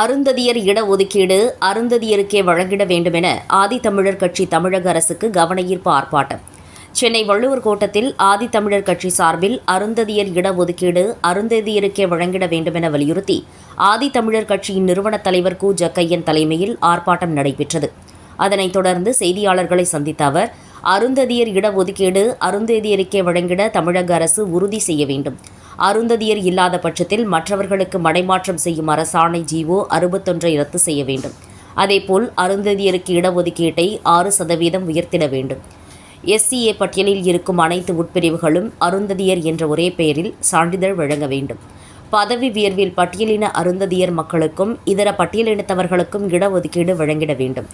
அருந்ததியர் இடஒதுக்கீடு அருந்ததியருக்கே வழங்கிட வேண்டும் என ஆதித்தமிழர் கட்சி தமிழக அரசுக்கு கவனஈர்ப்பு ஆர்ப்பாட்டம். சென்னை வள்ளுவர் கோட்டத்தில் ஆதித்தமிழர் கட்சி சார்பில் அருந்ததியர் இடஒதுக்கீடு அருந்ததியருக்கே வழங்கிட வேண்டும் என வலியுறுத்தி ஆதித்தமிழர் கட்சியின் நிறுவனத் தலைவர் கு. ஜக்கையன் தலைமையில் ஆர்ப்பாட்டம் நடைபெற்றது. அதனைத் தொடர்ந்து செய்தியாளர்களை சந்தித்த அவர் அருந்ததியர் இடஒதுக்கீடு அருந்ததியருக்கே வழங்கிட தமிழக அரசு உறுதி செய்ய வேண்டும். அருந்ததியர் இல்லாத பட்சத்தில் மற்றவர்களுக்கு மடைமாற்றம் செய்யும் அரசாணை ஜிஓ அறுபத்தொன்றை ரத்து செய்ய வேண்டும். அதேபோல் அருந்ததியருக்கு இடஒதுக்கீட்டை ஆறு சதவீதம் உயர்த்திட வேண்டும். எஸ்சிஏ பட்டியலில் இருக்கும் அனைத்து உட்பிரிவுகளும் அருந்ததியர் என்ற ஒரே பெயரில் சான்றிதழ் வழங்க வேண்டும். பதவி உயர்வில் பட்டியலின அருந்ததியர் மக்களுக்கும் இதர பட்டியலினத்தவர்களுக்கும் இடஒதுக்கீடு வழங்கிட வேண்டும்.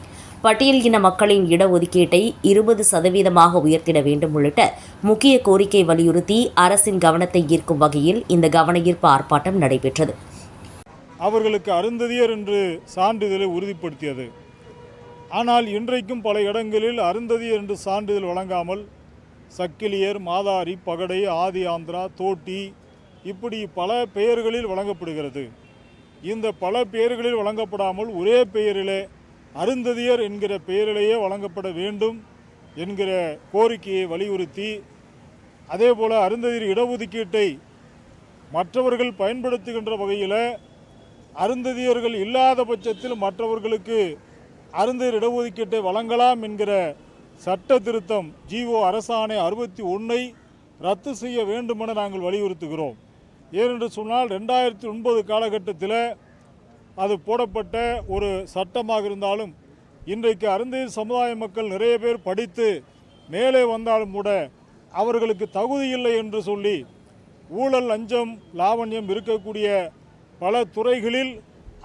பட்டியல் இன மக்களின் இடஒதுக்கீட்டை இருபது சதவீதமாக உயர்த்திட வேண்டும் உள்ளிட்ட முக்கிய கோரிக்கை வலியுறுத்தி அரசின் கவனத்தை ஈர்க்கும் வகையில் இந்த கவனஈர்ப்பு ஆர்ப்பாட்டம் நடைபெற்றது. அவர்களுக்கு அருந்ததியர் என்று சான்றிதழை உறுதிப்படுத்தியது. ஆனால் இன்றைக்கும் பல இடங்களில் அருந்ததியர் என்று சான்றிதழ் வழங்காமல் சக்கிலியர் மாதாரி பகடை ஆதி ஆந்திரா தோட்டி இப்படி பல பெயர்களில் வழங்கப்படுகிறது. இந்த பல பெயர்களில் வழங்கப்படாமல் ஒரே பெயரிலே அருந்ததியர் என்கிற பெயரிலேயே வழங்கப்பட வேண்டும் என்கிற கோரிக்கையை வலியுறுத்தி அதேபோல அருந்ததியர் இடஒதுக்கீட்டை மற்றவர்கள் பயன்படுத்துகின்ற வகையில் அருந்ததியர்கள் இல்லாத பட்சத்தில் மற்றவர்களுக்கு அருந்ததியர் இடஒதுக்கீட்டை வழங்கலாம் என்கிற சட்ட திருத்தம் ஜிஓ அரசாணை அறுபத்தி ஒன்றை ரத்து செய்ய வேண்டுமென நாங்கள் வலியுறுத்துகிறோம். ஏனென்று சொன்னால் ரெண்டாயிரத்தி ஒன்பது காலகட்டத்தில் அது போடப்பட்ட ஒரு சட்டமாக இருந்தாலும் இன்றைக்கு அருந்தீர் சமுதாய மக்கள் நிறைய பேர் படித்து மேலே வந்தாலும் கூட அவர்களுக்கு தகுதி இல்லை என்று சொல்லி ஊழல் லஞ்சம் லாவண்யம் இருக்கக்கூடிய பல துறைகளில்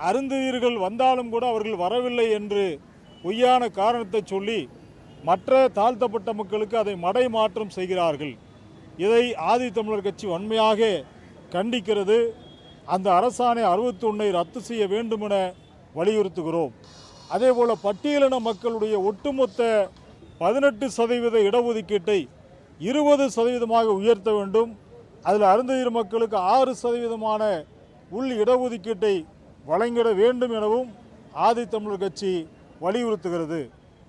அருந்தீர்கள் வந்தாலும் கூட அவர்கள் வரவில்லை என்று பொய்யான காரணத்தை சொல்லி மற்ற தாழ்த்தப்பட்ட மக்களுக்கு அதை மடை மாற்றம் செய்கிறார்கள். இதை ஆதி தமிழர் கட்சி வன்மையாக கண்டிக்கிறது. அந்த அரசாணை அறுபத்தி ஒன்றை ரத்து செய்ய வேண்டும் என வலியுறுத்துகிறோம். அதேபோல பட்டியலின மக்களுடைய ஒட்டுமொத்த பதினெட்டு சதவீத இடஒதுக்கீட்டை இருபது சதவீதமாக உயர்த்த வேண்டும். அதில் அருந்ததியர் மக்களுக்கு ஆறு சதவீதமான உள் இடஒதுக்கீட்டை வழங்கிட வேண்டும் எனவும் ஆதித்தமிழர் கட்சி வலியுறுத்துகிறது.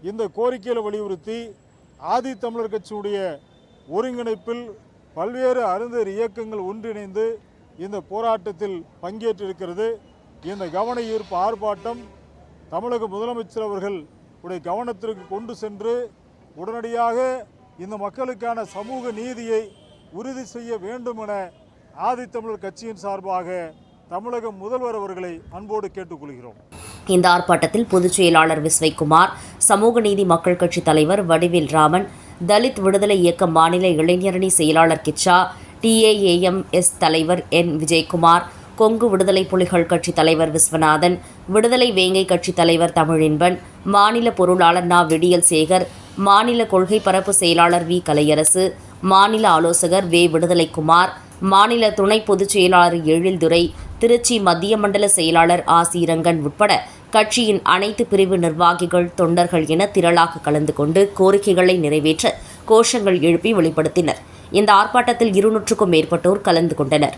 இந்த கோரிக்கையில் வலியுறுத்தி ஆதித்தமிழர் கட்சியுடைய ஒருங்கிணைப்பில் பல்வேறு அருந்தர் இயக்கங்கள் ஒன்றிணைந்து இந்த போராட்டத்தில் பங்கேற்றிருக்கிறது. இந்த கவன ஈர்ப்பு ஆர்ப்பாட்டம் தமிழக முதலமைச்சர் அவர்கள் உடைய கவனத்திற்கு கொண்டு சென்று உடனடியாக இந்த மக்களுக்கான சமூக நீதியை உறுதி செய்ய வேண்டும் என ஆதித்தமிழர் கட்சியின் சார்பாக தமிழக முதல்வர் அவர்களை அன்போடு கேட்டுக்கொள்கிறோம். இந்த ஆர்ப்பாட்டத்தில் பொதுச் செயலாளர் விஸ்வைக்குமார் சமூக நீதி மக்கள் கட்சி தலைவர் வடிவில் ராமன் தலித் விடுதலை இயக்க மாநில இளைஞரணி செயலாளர் கிச்சா டிஏஏஎம் எஸ் தலைவர் என். விஜயகுமார் கொங்கு விடுதலை புலிகள் கட்சி தலைவர் விஸ்வநாதன் விடுதலை வேங்கை கட்சி தலைவர் தமிழின்பன் மாநில பொருளாளர் நா. விடியல் சேகர் மாநில கொள்கை பரப்பு செயலாளர் வி. கலையரசு மாநில ஆலோசகர் வே. விடுதலைக்குமார் மாநில துணை பொதுச் செயலாளர் எழில்துரை திருச்சி மத்திய மண்டல செயலாளர் ஆ. சீரங்கன் உட்பட கட்சியின் அனைத்து பிரிவு நிர்வாகிகள் தொண்டர்கள் என திரளாக கலந்து கொண்டு கோரிக்கைகளை நிறைவேற்ற கோஷங்கள் எழுப்பி வெளிப்படுத்தினர். இந்த ஆர்ப்பாட்டத்தில் இருநூற்றுக்கும் மேற்பட்டோர் கலந்து கொண்டனர்.